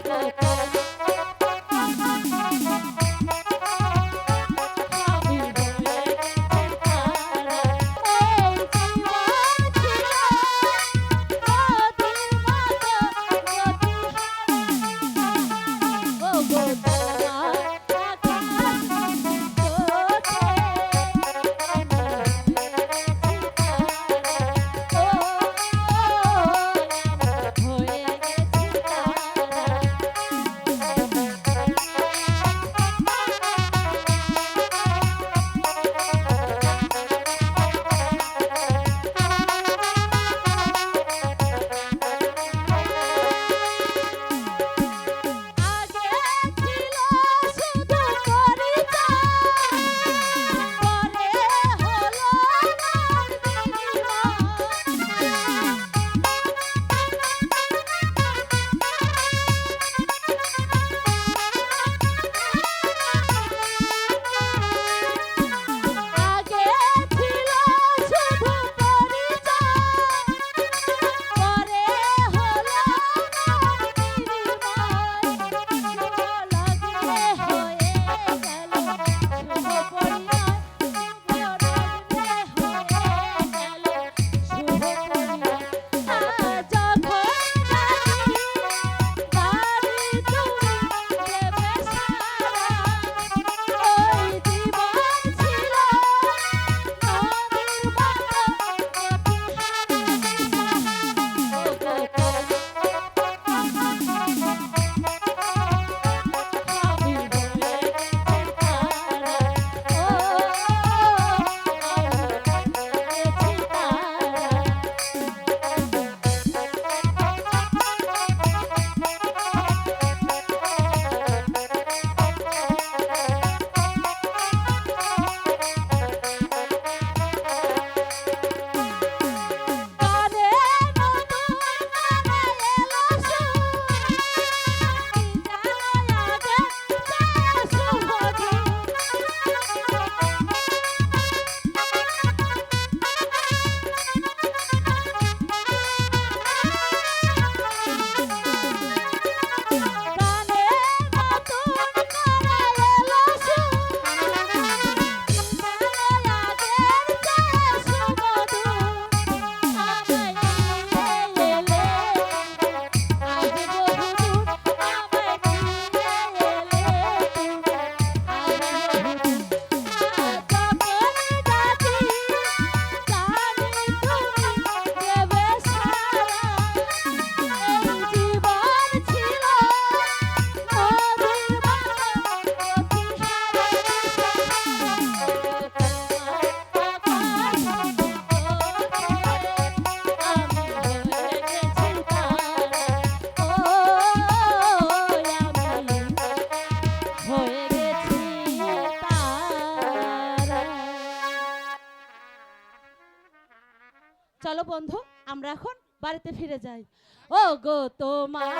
go, go, go. চলো বন্ধু আমরা এখন বাড়িতে ফিরে যাই। ও গো তোমার